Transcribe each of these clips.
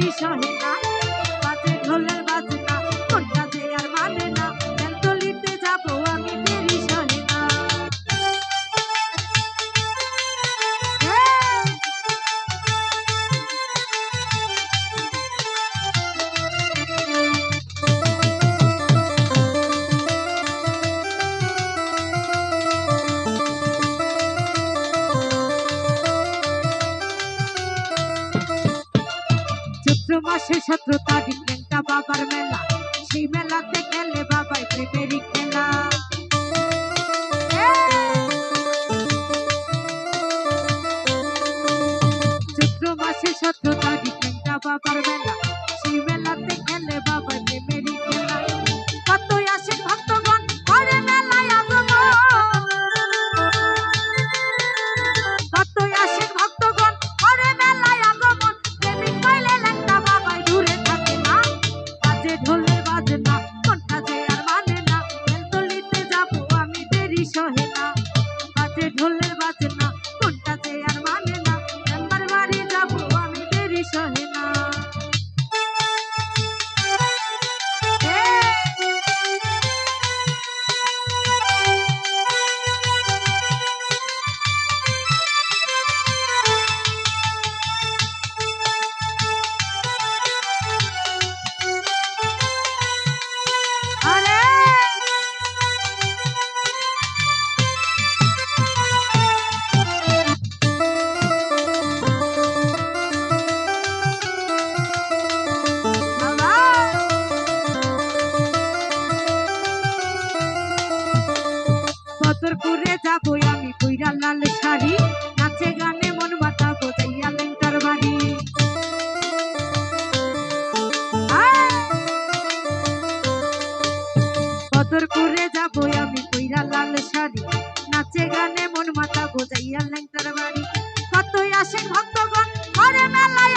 地下人。মাসে সতেরো বাবার মেলা। পইরা লাল শাড়ি, নাচে গানে মন মাথা গোজাইয়া ল্যাংটার বাড়ি। কতই আসেন ভক্তগণ, ঘরে মেলায়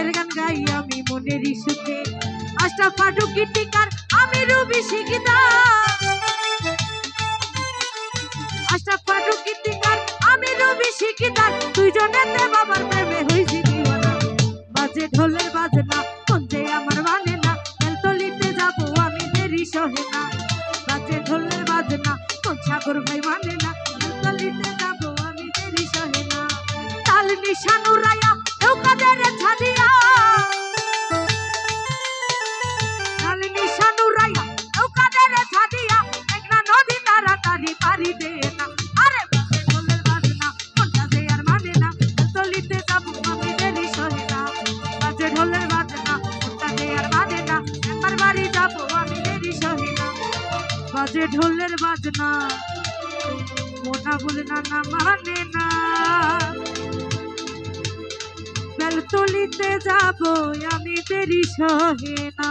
পীরের গান গাই আমি মনের সুখে। আশটা ফাটুক গীতিকার আমি রবি শিকিদার। আশটা ফাটুক গীতিকার আমি রবি শিকিদার। দুইজনেতে বাবার প্রেমে হইছি বাজে ঢোলের বাজনা কোন যে আমার মানে না। বেলতলিতে যাব আমি দেরি সহে না। বাজে ঢোলের বাজনা কোন সাগর ভাই মানে না। বেলতলিতে যাব আমি দেরি সহে না। তাল নৌকাদের ছাড়িয়া তাল নিশান উড়াইয়া নৌকাদের ছাড়িয়া মেঘনা নদী তাড়াতাড়ি পারি দে না। আরে বাজে ঢোলের বাজনা কোনটা যে আর মানে না। বেলতলিতে যাব আমি দেরি সহে না। বাজে ঢোলের বাজনা কোনটা যে আর মানে না। একবার বাড়ি যাব আমি দেরি সহে না। বাজে বাজনা মোনা বলে না না মানে না। বেলতলিতে যাব আমি দেরি সহে না।